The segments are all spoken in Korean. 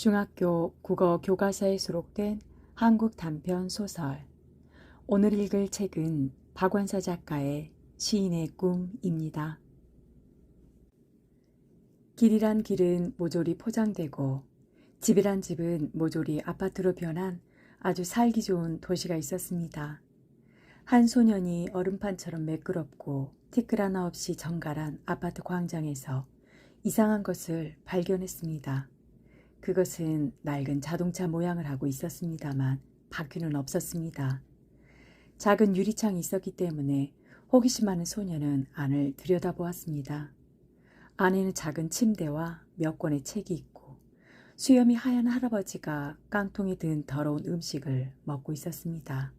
중학교 국어 교과서에 수록된 한국 단편 소설. 오늘 읽을 책은 박완서 작가의 시인의 꿈입니다. 길이란 길은 모조리 포장되고 집이란 집은 모조리 아파트로 변한 아주 살기 좋은 도시가 있었습니다. 한 소년이 얼음판처럼 매끄럽고 티끌 하나 없이 정갈한 아파트 광장에서 이상한 것을 발견했습니다. 그것은 낡은 자동차 모양을 하고 있었습니다만 바퀴는 없었습니다. 작은 유리창이 있었기 때문에 호기심 많은 소녀는 안을 들여다보았습니다. 안에는 작은 침대와 몇 권의 책이 있고 수염이 하얀 할아버지가 깡통에 든 더러운 음식을 먹고 있었습니다.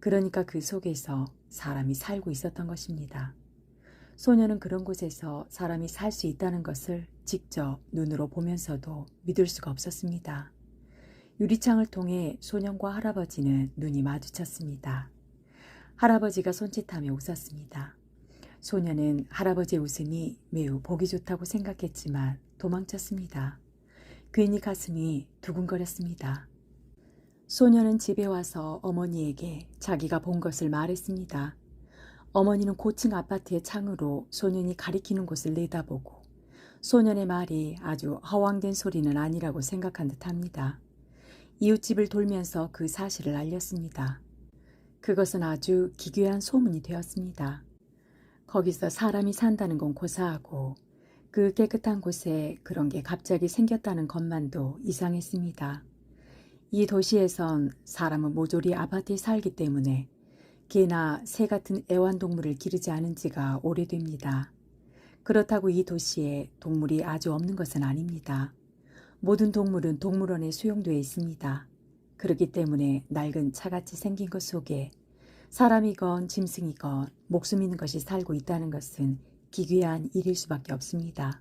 그러니까 그 속에서 사람이 살고 있었던 것입니다. 소녀는 그런 곳에서 사람이 살 수 있다는 것을 직접 눈으로 보면서도 믿을 수가 없었습니다. 유리창을 통해 소년과 할아버지는 눈이 마주쳤습니다. 할아버지가 손짓하며 웃었습니다. 소녀는 할아버지의 웃음이 매우 보기 좋다고 생각했지만 도망쳤습니다. 괜히 가슴이 두근거렸습니다. 소녀는 집에 와서 어머니에게 자기가 본 것을 말했습니다. 어머니는 고층 아파트의 창으로 소년이 가리키는 곳을 내다보고 소년의 말이 아주 허황된 소리는 아니라고 생각한 듯 합니다. 이웃집을 돌면서 그 사실을 알렸습니다. 그것은 아주 기괴한 소문이 되었습니다. 거기서 사람이 산다는 건 고사하고 그 깨끗한 곳에 그런 게 갑자기 생겼다는 것만도 이상했습니다. 이 도시에선 사람은 모조리 아파트에 살기 때문에 개나 새 같은 애완동물을 기르지 않은 지가 오래됩니다. 그렇다고 이 도시에 동물이 아주 없는 것은 아닙니다. 모든 동물은 동물원에 수용되어 있습니다. 그렇기 때문에 낡은 차같이 생긴 것 속에 사람이건 짐승이건 목숨 있는 것이 살고 있다는 것은 기괴한 일일 수밖에 없습니다.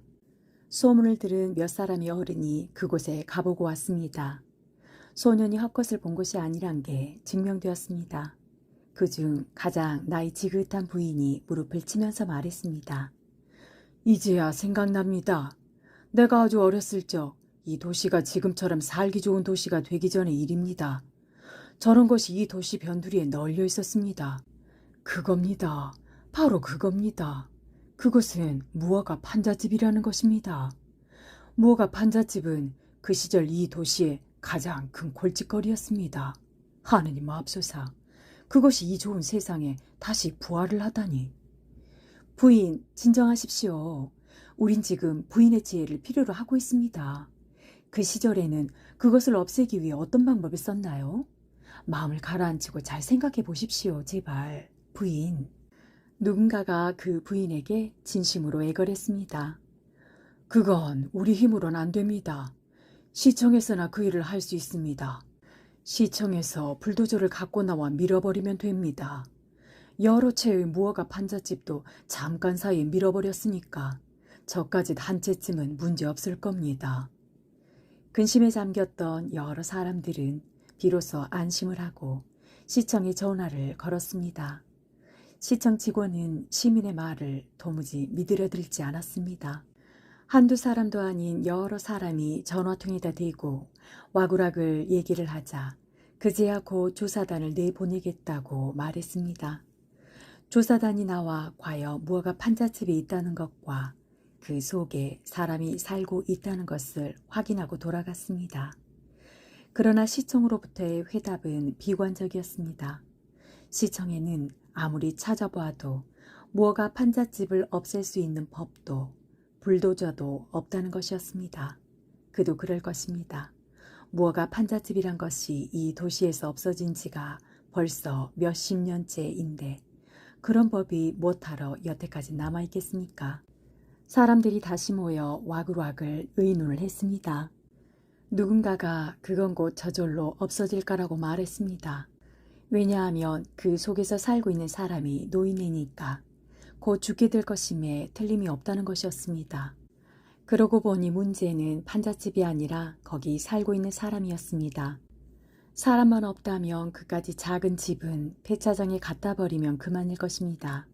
소문을 들은 몇 사람의 어른이 그곳에 가보고 왔습니다. 소년이 헛것을 본 것이 아니란 게 증명되었습니다. 그중 가장 나이 지긋한 부인이 무릎을 치면서 말했습니다. 이제야 생각납니다. 내가 아주 어렸을 적 이 도시가 지금처럼 살기 좋은 도시가 되기 전의 일입니다. 저런 것이 이 도시 변두리에 널려 있었습니다. 그겁니다. 바로 그겁니다. 그것은 무화과 판잣집이라는 것입니다. 무화과 판잣집은 그 시절 이 도시의 가장 큰 골칫거리였습니다. 하느님 앞소사. 그것이 이 좋은 세상에 다시 부활을 하다니. 부인, 진정하십시오. 우린 지금 부인의 지혜를 필요로 하고 있습니다. 그 시절에는 그것을 없애기 위해 어떤 방법을 썼나요? 마음을 가라앉히고 잘 생각해 보십시오, 제발. 부인. 누군가가 그 부인에게 진심으로 애걸했습니다. 그건 우리 힘으론 안 됩니다. 시청에서나 그 일을 할 수 있습니다. 시청에서 불도저를 갖고 나와 밀어버리면 됩니다. 여러 채의 무허가 판잣집도 잠깐 사이에 밀어버렸으니까 저까지 한 채쯤은 문제 없을 겁니다. 근심에 잠겼던 여러 사람들은 비로소 안심을 하고 시청에 전화를 걸었습니다. 시청 직원은 시민의 말을 도무지 믿으려 들지 않았습니다. 한두 사람도 아닌 여러 사람이 전화통에다 대고 와구락을 얘기를 하자 그제야 곧 조사단을 내보내겠다고 말했습니다. 조사단이 나와 과연 무허가 판잣집이 있다는 것과 그 속에 사람이 살고 있다는 것을 확인하고 돌아갔습니다. 그러나 시청으로부터의 회답은 비관적이었습니다. 시청에는 아무리 찾아봐도 무허가 판잣집을 없앨 수 있는 법도 불도저도 없다는 것이었습니다. 그도 그럴 것입니다. 무허가 판잣집이란 것이 이 도시에서 없어진 지가 벌써 몇십 년째인데 그런 법이 못하러 여태까지 남아있겠습니까? 사람들이 다시 모여 와글와글 의논을 했습니다. 누군가가 그건 곧 저절로 없어질 거라고 말했습니다. 왜냐하면 그 속에서 살고 있는 사람이 노인이니까 곧 죽게 될 것임에 틀림이 없다는 것이었습니다. 그러고 보니 문제는 판잣집이 아니라 거기 살고 있는 사람이었습니다. 사람만 없다면 그까지 작은 집은 폐차장에 갖다 버리면 그만일 것입니다.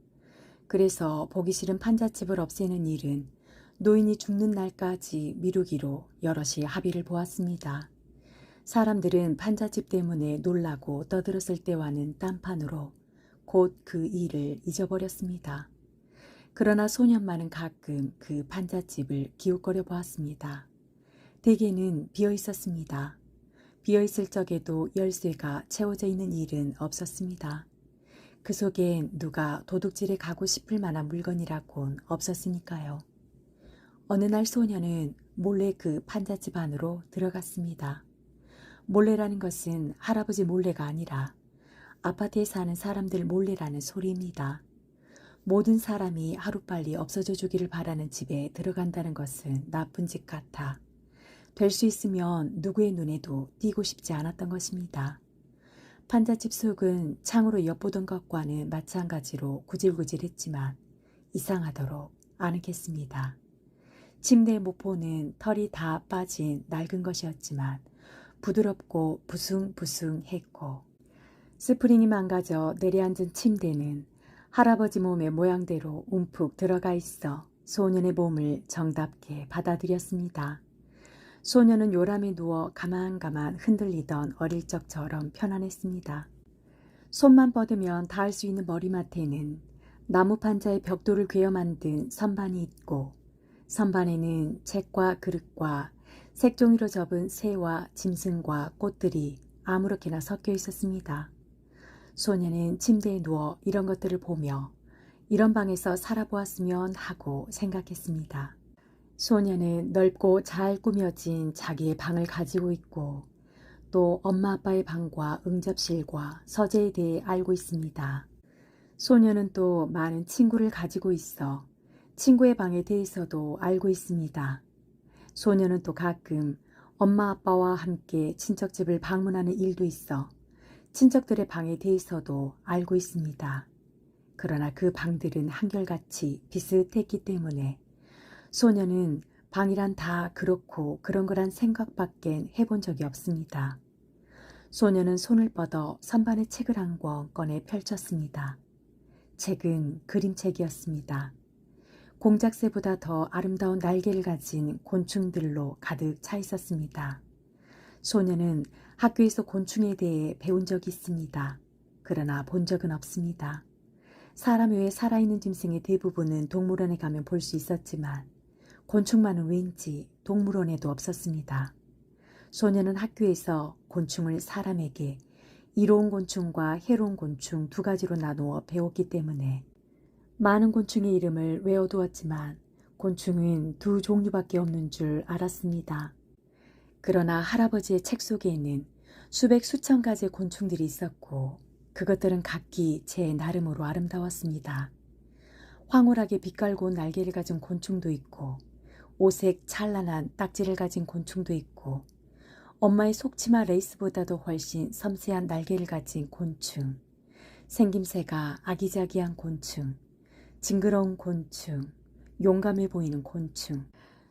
그래서 보기 싫은 판잣집을 없애는 일은 노인이 죽는 날까지 미루기로 여럿이 합의를 보았습니다. 사람들은 판잣집 때문에 놀라고 떠들었을 때와는 딴판으로 곧 그 일을 잊어버렸습니다. 그러나 소년만은 가끔 그 판잣집을 기웃거려 보았습니다. 대개는 비어 있었습니다. 비어 있을 적에도 열쇠가 채워져 있는 일은 없었습니다. 그 속엔 누가 도둑질에 가고 싶을 만한 물건이라곤 없었으니까요. 어느 날 소녀는 몰래 그 판잣집 안으로 들어갔습니다. 몰래라는 것은 할아버지 몰래가 아니라 아파트에 사는 사람들 몰래라는 소리입니다. 모든 사람이 하루빨리 없어져 주기를 바라는 집에 들어간다는 것은 나쁜 짓 같아 될 수 있으면 누구의 눈에도 띄고 싶지 않았던 것입니다. 판잣집 속은 창으로 엿보던 것과는 마찬가지로 구질구질했지만 이상하도록 아늑했습니다. 침대 모포는 털이 다 빠진 낡은 것이었지만 부드럽고 부숭부숭했고 스프링이 망가져 내려앉은 침대는 할아버지 몸의 모양대로 움푹 들어가 있어 소년의 몸을 정답게 받아들였습니다. 소년은 요람에 누워 가만가만 흔들리던 어릴 적처럼 편안했습니다. 손만 뻗으면 닿을 수 있는 머리맡에는 나무 판자에 벽돌을 괴어 만든 선반이 있고 선반에는 책과 그릇과 색종이로 접은 새와 짐승과 꽃들이 아무렇게나 섞여 있었습니다. 소녀는 침대에 누워 이런 것들을 보며 이런 방에서 살아보았으면 하고 생각했습니다. 소녀는 넓고 잘 꾸며진 자기의 방을 가지고 있고 또 엄마 아빠의 방과 응접실과 서재에 대해 알고 있습니다. 소녀는 또 많은 친구를 가지고 있어 친구의 방에 대해서도 알고 있습니다. 소녀는 또 가끔 엄마 아빠와 함께 친척집을 방문하는 일도 있어 친척들의 방에 대해서도 알고 있습니다. 그러나 그 방들은 한결같이 비슷했기 때문에 소녀는 방이란 다 그렇고 그런 거란 생각밖엔 해본 적이 없습니다. 소녀는 손을 뻗어 선반에 책을 한 권 꺼내 펼쳤습니다. 책은 그림책이었습니다. 공작새보다 더 아름다운 날개를 가진 곤충들로 가득 차 있었습니다. 소녀는 학교에서 곤충에 대해 배운 적이 있습니다. 그러나 본 적은 없습니다. 사람 외에 살아있는 짐승의 대부분은 동물원에 가면 볼 수 있었지만 곤충만은 왠지 동물원에도 없었습니다. 소녀는 학교에서 곤충을 사람에게 이로운 곤충과 해로운 곤충 두 가지로 나누어 배웠기 때문에 많은 곤충의 이름을 외워두었지만 곤충은 두 종류밖에 없는 줄 알았습니다. 그러나 할아버지의 책 속에는 수백 수천 가지의 곤충들이 있었고 그것들은 각기 제 나름으로 아름다웠습니다. 황홀하게 빛깔고 날개를 가진 곤충도 있고 오색 찬란한 딱지를 가진 곤충도 있고 엄마의 속치마 레이스보다도 훨씬 섬세한 날개를 가진 곤충, 생김새가 아기자기한 곤충, 징그러운 곤충, 용감해 보이는 곤충.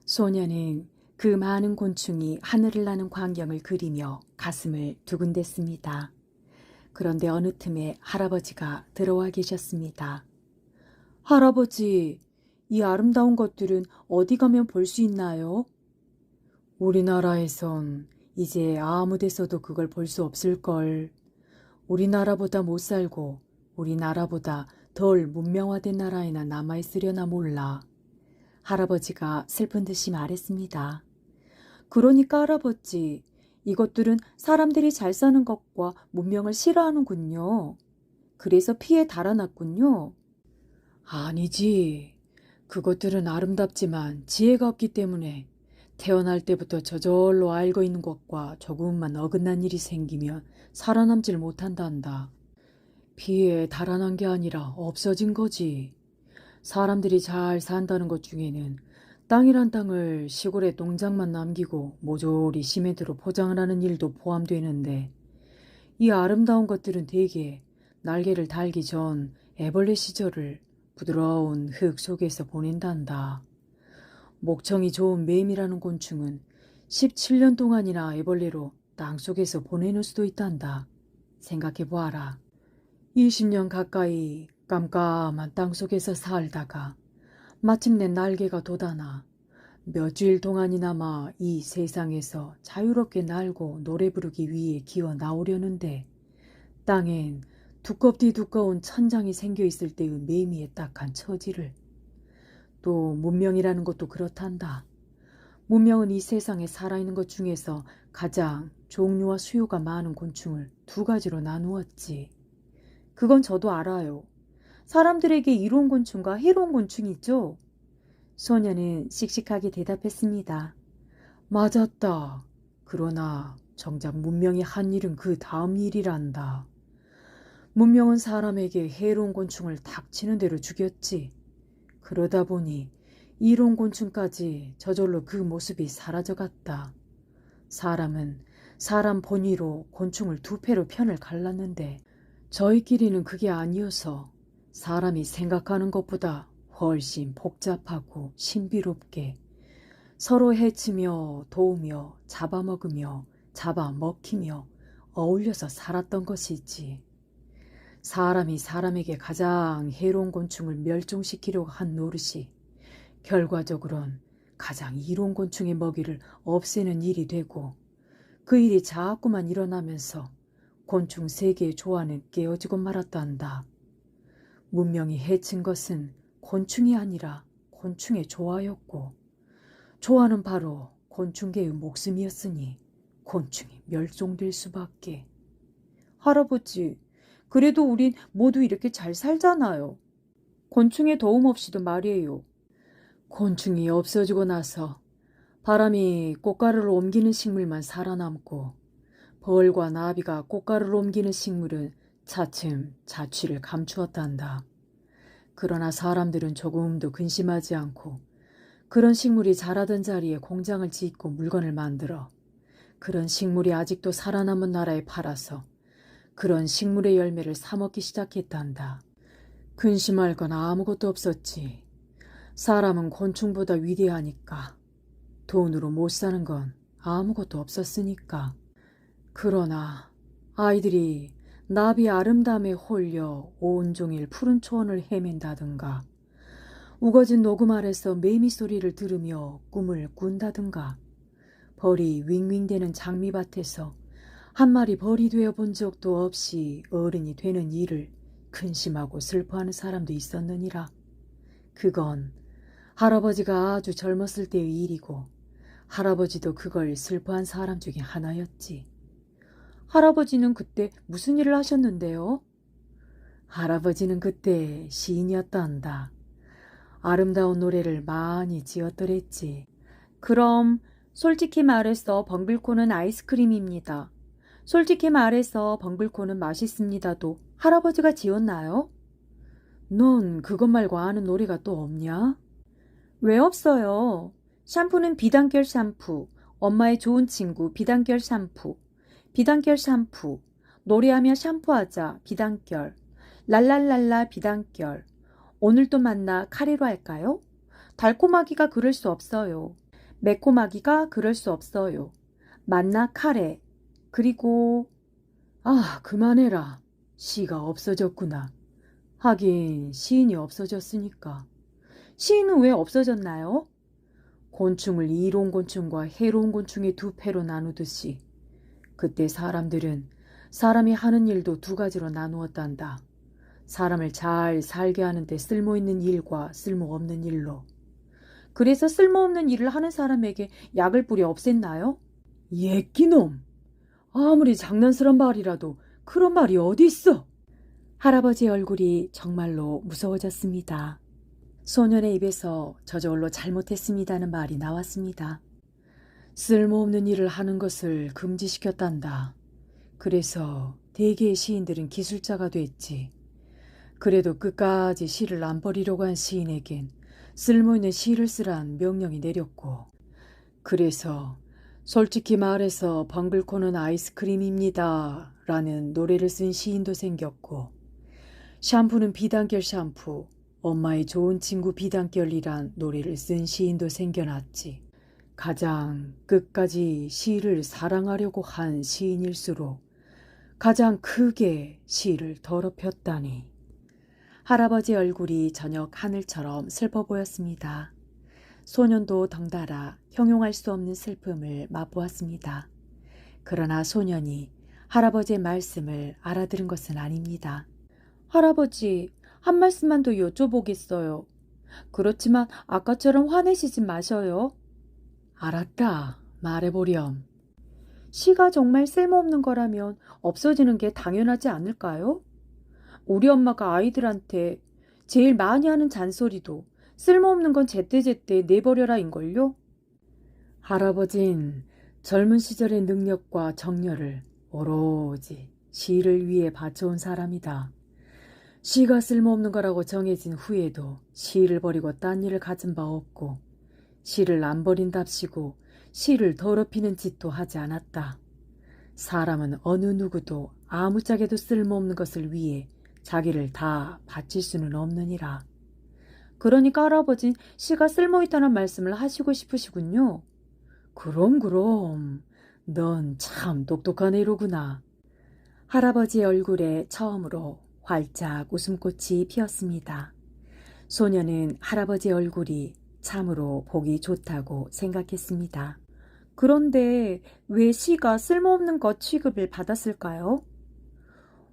소녀는 그 많은 곤충이 하늘을 나는 광경을 그리며 가슴을 두근댔습니다. 그런데 어느 틈에 할아버지가 들어와 계셨습니다. 할아버지, 이 아름다운 것들은 어디 가면 볼 수 있나요? 우리나라에선 이제 아무 데서도 그걸 볼 수 없을걸. 우리나라보다 못 살고 우리나라보다 덜 문명화된 나라에나 남아있으려나 몰라. 할아버지가 슬픈 듯이 말했습니다. 그러니까 할아버지, 이것들은 사람들이 잘 사는 것과 문명을 싫어하는군요. 그래서 피해 달아났군요. 아니지. 그것들은 아름답지만 지혜가 없기 때문에 태어날 때부터 저절로 알고 있는 것과 조금만 어긋난 일이 생기면 살아남질 못한단다. 피해에 달아난 게 아니라 없어진 거지. 사람들이 잘 산다는 것 중에는 땅이란 땅을 시골에 농장만 남기고 모조리 시멘트로 포장을 하는 일도 포함되는데 이 아름다운 것들은 대개 날개를 달기 전 애벌레 시절을 부드러운 흙 속에서 보낸단다. 목청이 좋은 매미라는 곤충은 17년 동안이나 애벌레로 땅 속에서 보내는 수도 있단다. 생각해 보아라. 20년 가까이 깜깜한 땅 속에서 살다가 마침내 날개가 돋아나 며칠 동안이나마 이 세상에서 자유롭게 날고 노래 부르기 위해 기어 나오려는데 땅엔 두껍디 두꺼운 천장이 생겨 있을 때의 매미에 딱한 처지를 또 문명이라는 것도 그렇단다. 문명은 이 세상에 살아있는 것 중에서 가장 종류와 수요가 많은 곤충을 두 가지로 나누었지. 그건 저도 알아요. 사람들에게 이로운 곤충과 해로운 곤충이 있죠? 소녀는 씩씩하게 대답했습니다. 맞았다. 그러나 정작 문명이 한 일은 그 다음 일이란다. 문명은 사람에게 해로운 곤충을 닥치는 대로 죽였지. 그러다 보니 이로운 곤충까지 저절로 그 모습이 사라져갔다. 사람은 사람 본위로 곤충을 두 패로 편을 갈랐는데 저희끼리는 그게 아니어서 사람이 생각하는 것보다 훨씬 복잡하고 신비롭게 서로 해치며 도우며 잡아먹으며 잡아먹히며 어울려서 살았던 것이지. 사람이 사람에게 가장 해로운 곤충을 멸종시키려고 한 노릇이 결과적으론 가장 이로운 곤충의 먹이를 없애는 일이 되고 그 일이 자꾸만 일어나면서 곤충 세계의 조화는 깨어지고 말았단다. 문명이 해친 것은 곤충이 아니라 곤충의 조화였고 조화는 바로 곤충계의 목숨이었으니 곤충이 멸종될 수밖에. 할아버지, 그래도 우린 모두 이렇게 잘 살잖아요. 곤충의 도움 없이도 말이에요. 곤충이 없어지고 나서 바람이 꽃가루를 옮기는 식물만 살아남고 벌과 나비가 꽃가루를 옮기는 식물은 차츰 자취를 감추었단다. 그러나 사람들은 조금도 근심하지 않고 그런 식물이 자라던 자리에 공장을 짓고 물건을 만들어 그런 식물이 아직도 살아남은 나라에 팔아서 그런 식물의 열매를 사먹기 시작했단다. 근심할 건 아무것도 없었지. 사람은 곤충보다 위대하니까. 돈으로 못 사는 건 아무것도 없었으니까. 그러나 아이들이 나비 아름다움에 홀려 온종일 푸른 초원을 헤맨다든가 우거진 녹음 아래서 매미 소리를 들으며 꿈을 꾼다든가 벌이 윙윙대는 장미밭에서 한 마리 벌이 되어 본 적도 없이 어른이 되는 일을 근심하고 슬퍼하는 사람도 있었느니라. 그건 할아버지가 아주 젊었을 때의 일이고 할아버지도 그걸 슬퍼한 사람 중에 하나였지. 할아버지는 그때 무슨 일을 하셨는데요? 할아버지는 그때 시인이었단다. 아름다운 노래를 많이 지었더랬지. 그럼 솔직히 말해서 벙글코는 아이스크림입니다. 솔직히 말해서 벙글코는 맛있습니다도 할아버지가 지었나요? 넌 그것 말고 아는 노래가 또 없냐? 왜 없어요? 샴푸는 비단결 샴푸, 엄마의 좋은 친구 비단결 샴푸, 비단결 샴푸, 노래하며 샴푸하자 비단결, 랄랄랄라 비단결, 오늘 또 만나 카레로 할까요? 달콤하기가 그럴 수 없어요. 매콤하기가 그럴 수 없어요. 만나 카레, 그리고 아 그만해라. 시가 없어졌구나. 하긴 시인이 없어졌으니까. 시인은 왜 없어졌나요? 곤충을 이로운 곤충과 해로운 곤충의 두 패로 나누듯이 그때 사람들은 사람이 하는 일도 두 가지로 나누었단다. 사람을 잘 살게 하는데 쓸모있는 일과 쓸모없는 일로. 그래서 쓸모없는 일을 하는 사람에게 약을 뿌려 없앴나요? 예끼놈! 아무리 장난스런 말이라도 그런 말이 어디 있어? 할아버지의 얼굴이 정말로 무서워졌습니다. 소년의 입에서 저절로 잘못했습니다는 말이 나왔습니다. 쓸모없는 일을 하는 것을 금지시켰단다. 그래서 대개의 시인들은 기술자가 됐지. 그래도 끝까지 시를 안 버리려고 한 시인에겐 쓸모있는 시를 쓰란 명령이 내렸고, 그래서 솔직히 말해서 벙글코는 아이스크림입니다. 라는 노래를 쓴 시인도 생겼고, 샴푸는 비단결 샴푸, 엄마의 좋은 친구 비단결이란 노래를 쓴 시인도 생겨났지. 가장 끝까지 시를 사랑하려고 한 시인일수록 가장 크게 시를 더럽혔다니. 할아버지 얼굴이 저녁 하늘처럼 슬퍼 보였습니다. 소년도 덩달아 형용할 수 없는 슬픔을 맛보았습니다. 그러나 소년이 할아버지의 말씀을 알아들은 것은 아닙니다. 할아버지, 한 말씀만 더 여쭤보겠어요. 그렇지만 아까처럼 화내시지 마셔요. 알았다. 말해보렴. 시가 정말 쓸모없는 거라면 없어지는 게 당연하지 않을까요? 우리 엄마가 아이들한테 제일 많이 하는 잔소리도 쓸모없는 건 제때제때 내버려라인걸요? 할아버진 젊은 시절의 능력과 정열을 오로지 시를 위해 바쳐온 사람이다. 시가 쓸모없는 거라고 정해진 후에도 시를 버리고 딴 일을 가진 바 없고 시를 안 버린답시고 시를 더럽히는 짓도 하지 않았다. 사람은 어느 누구도 아무짝에도 쓸모없는 것을 위해 자기를 다 바칠 수는 없느니라. 그러니까 할아버진 시가 쓸모있다는 말씀을 하시고 싶으시군요. 그럼 그럼 넌 참 똑똑한 애로구나. 할아버지의 얼굴에 처음으로 활짝 웃음꽃이 피었습니다. 소녀는 할아버지 얼굴이 참으로 보기 좋다고 생각했습니다. 그런데 왜 시가 쓸모없는 것 취급을 받았을까요?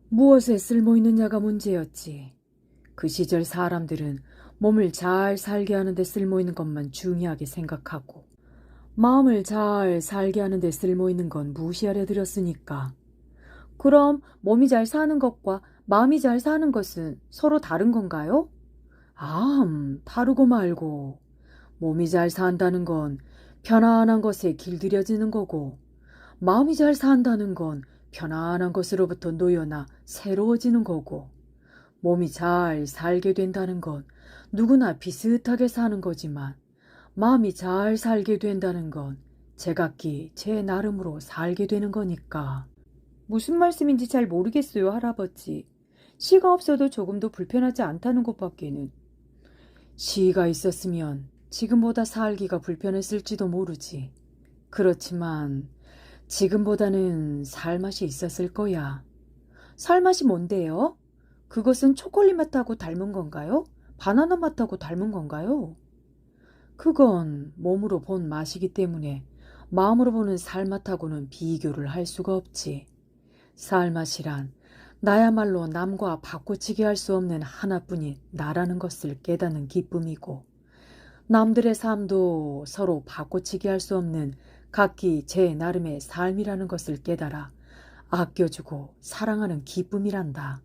무엇에 쓸모 있느냐가 문제였지. 그 시절 사람들은 몸을 잘 살게 하는 데 쓸모있는 것만 중요하게 생각하고 마음을 잘 살게 하는 데 쓸모있는 건 무시하려 들였으니까. 그럼 몸이 잘 사는 것과 마음이 잘 사는 것은 서로 다른 건가요? 암, 다르고 말고. 몸이 잘 산다는 건 편안한 것에 길들여지는 거고, 마음이 잘 산다는 건 편안한 것으로부터 놓여나 새로워지는 거고, 몸이 잘 살게 된다는 건 누구나 비슷하게 사는 거지만, 마음이 잘 살게 된다는 건 제각기 제 나름으로 살게 되는 거니까. 무슨 말씀인지 잘 모르겠어요, 할아버지. 시가 없어도 조금도 불편하지 않다는 것밖에는. 시가 있었으면 지금보다 살기가 불편했을지도 모르지. 그렇지만 지금보다는 살맛이 있었을 거야. 살맛이 뭔데요? 그것은 초콜릿 맛하고 닮은 건가요? 바나나 맛하고 닮은 건가요? 그건 몸으로 본 맛이기 때문에 마음으로 보는 살맛하고는 비교를 할 수가 없지. 살맛이란 나야말로 남과 바꿔치기 할 수 없는 하나뿐인 나라는 것을 깨닫는 기쁨이고 남들의 삶도 서로 바꿔치기 할 수 없는 각기 제 나름의 삶이라는 것을 깨달아 아껴주고 사랑하는 기쁨이란다.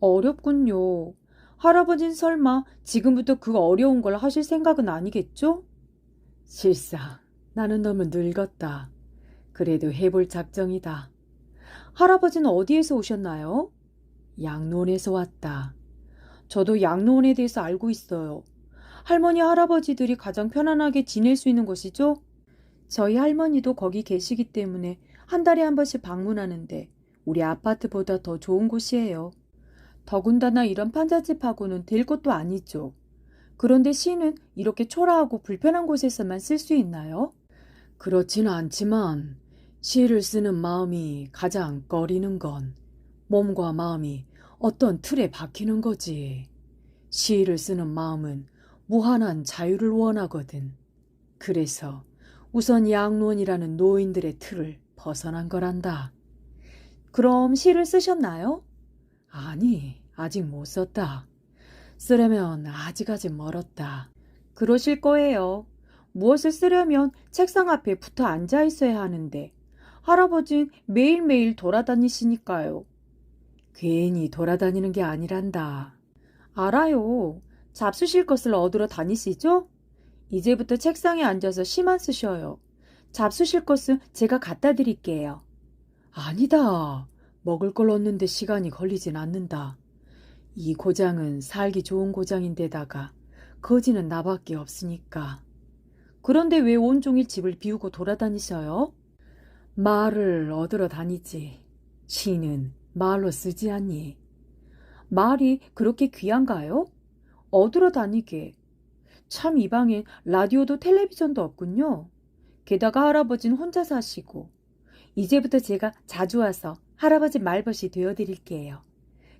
어렵군요. 할아버진 설마 지금부터 그 어려운 걸 하실 생각은 아니겠죠? 실사, 나는 너무 늙었다. 그래도 해볼 작정이다. 할아버지는 어디에서 오셨나요? 양로원에서 왔다. 저도 양로원에 대해서 알고 있어요. 할머니, 할아버지들이 가장 편안하게 지낼 수 있는 곳이죠? 저희 할머니도 거기 계시기 때문에 한 달에 한 번씩 방문하는데 우리 아파트보다 더 좋은 곳이에요. 더군다나 이런 판잣집하고는 될 것도 아니죠. 그런데 시는 이렇게 초라하고 불편한 곳에서만 쓸 수 있나요? 그렇지는 않지만 시를 쓰는 마음이 가장 꺼리는 건 몸과 마음이 어떤 틀에 박히는 거지. 시를 쓰는 마음은 무한한 자유를 원하거든. 그래서 우선 양론이라는 노인들의 틀을 벗어난 거란다. 그럼 시를 쓰셨나요? 아니, 아직 못 썼다. 쓰려면 아직 아직 멀었다. 그러실 거예요. 무엇을 쓰려면 책상 앞에 붙어 앉아 있어야 하는데 할아버진 매일매일 돌아다니시니까요. 괜히 돌아다니는 게 아니란다. 알아요. 잡수실 것을 얻으러 다니시죠? 이제부터 책상에 앉아서 시만 쓰셔요. 잡수실 것은 제가 갖다 드릴게요. 아니다. 먹을 걸 얻는데 시간이 걸리진 않는다. 이 고장은 살기 좋은 고장인데다가 거지는 나밖에 없으니까. 그런데 왜 온종일 집을 비우고 돌아다니셔요? 말을 얻으러 다니지. 시는 말로 쓰지 않니? 말이 그렇게 귀한가요? 얻으러 다니게. 참 이 방엔 라디오도 텔레비전도 없군요. 게다가 할아버지는 혼자 사시고. 이제부터 제가 자주 와서 할아버지 말벗이 되어드릴게요.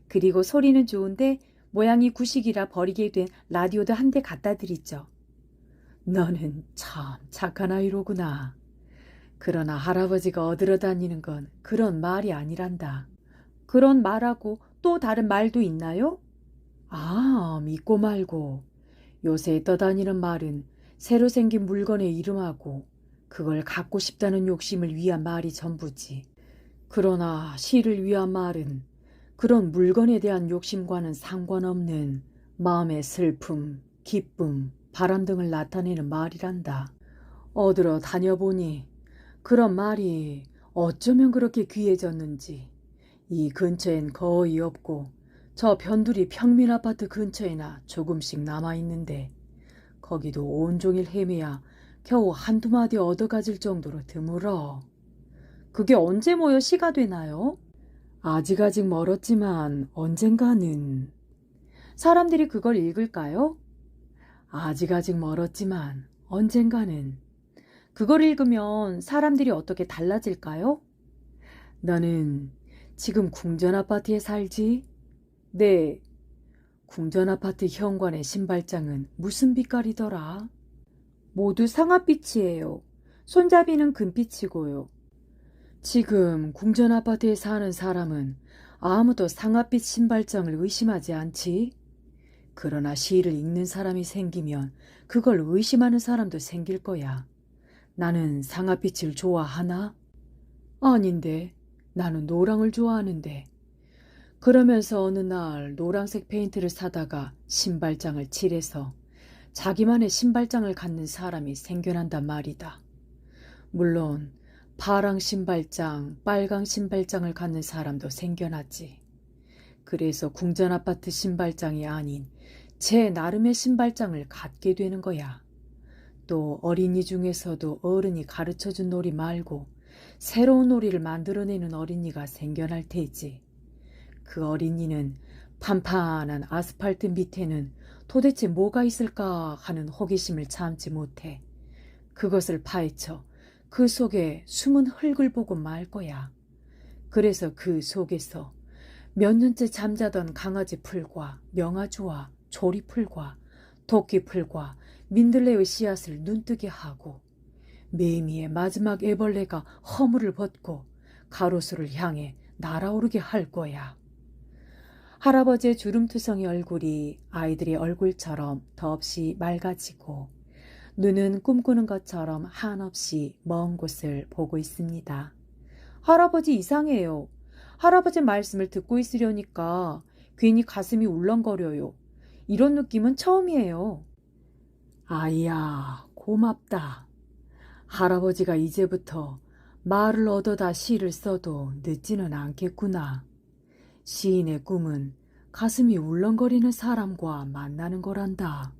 그리고 소리는 좋은데 모양이 구식이라 버리게 된 라디오도 한 대 갖다 드리죠. 너는 참 착한 아이로구나. 그러나 할아버지가 얻으러 다니는 건 그런 말이 아니란다. 그런 말하고 또 다른 말도 있나요? 아, 믿고 말고. 요새 떠다니는 말은 새로 생긴 물건의 이름하고 그걸 갖고 싶다는 욕심을 위한 말이 전부지. 그러나 시를 위한 말은 그런 물건에 대한 욕심과는 상관없는 마음의 슬픔, 기쁨, 바람 등을 나타내는 말이란다. 어디로 다녀보니 그런 말이 어쩌면 그렇게 귀해졌는지 이 근처엔 거의 없고 저 변두리 평민 아파트 근처에나 조금씩 남아있는데 거기도 온종일 헤매야 겨우 한두 마디 얻어가질 정도로 드물어. 그게 언제 모여 시가 되나요? 아직 아직 멀었지만 언젠가는 사람들이 그걸 읽을까요? 아직 아직 멀었지만 언젠가는 그걸 읽으면 사람들이 어떻게 달라질까요? 나는 지금 궁전 아파트에 살지? 네. 궁전 아파트 현관의 신발장은 무슨 빛깔이더라? 모두 상아빛이에요. 손잡이는 금빛이고요. 지금 궁전 아파트에 사는 사람은 아무도 상아빛 신발장을 의심하지 않지? 그러나 시를 읽는 사람이 생기면 그걸 의심하는 사람도 생길 거야. 나는 상아빛을 좋아하나? 아닌데, 나는 노랑을 좋아하는데. 그러면서 어느 날 노란색 페인트를 사다가 신발장을 칠해서 자기만의 신발장을 갖는 사람이 생겨난단 말이다. 물론 파랑 신발장, 빨강 신발장을 갖는 사람도 생겨났지. 그래서 궁전 아파트 신발장이 아닌 제 나름의 신발장을 갖게 되는 거야. 또 어린이 중에서도 어른이 가르쳐 준 놀이 말고 새로운 놀이를 만들어내는 어린이가 생겨날 테지. 그 어린이는 판판한 아스팔트 밑에는 도대체 뭐가 있을까 하는 호기심을 참지 못해. 그것을 파헤쳐 그 속에 숨은 흙을 보고 말 거야. 그래서 그 속에서 몇 년째 잠자던 강아지 풀과 명아주와 조리 풀과 도끼 풀과 민들레의 씨앗을 눈뜨게 하고 매미의 마지막 애벌레가 허물을 벗고 가로수를 향해 날아오르게 할 거야. 할아버지의 주름투성이 얼굴이 아이들의 얼굴처럼 더없이 맑아지고 눈은 꿈꾸는 것처럼 한없이 먼 곳을 보고 있습니다. 할아버지 이상해요. 할아버지 말씀을 듣고 있으려니까 괜히 가슴이 울렁거려요. 이런 느낌은 처음이에요. 아이야, 고맙다. 할아버지가 이제부터 말을 얻어다 시를 써도 늦지는 않겠구나. 시인의 꿈은 가슴이 울렁거리는 사람과 만나는 거란다.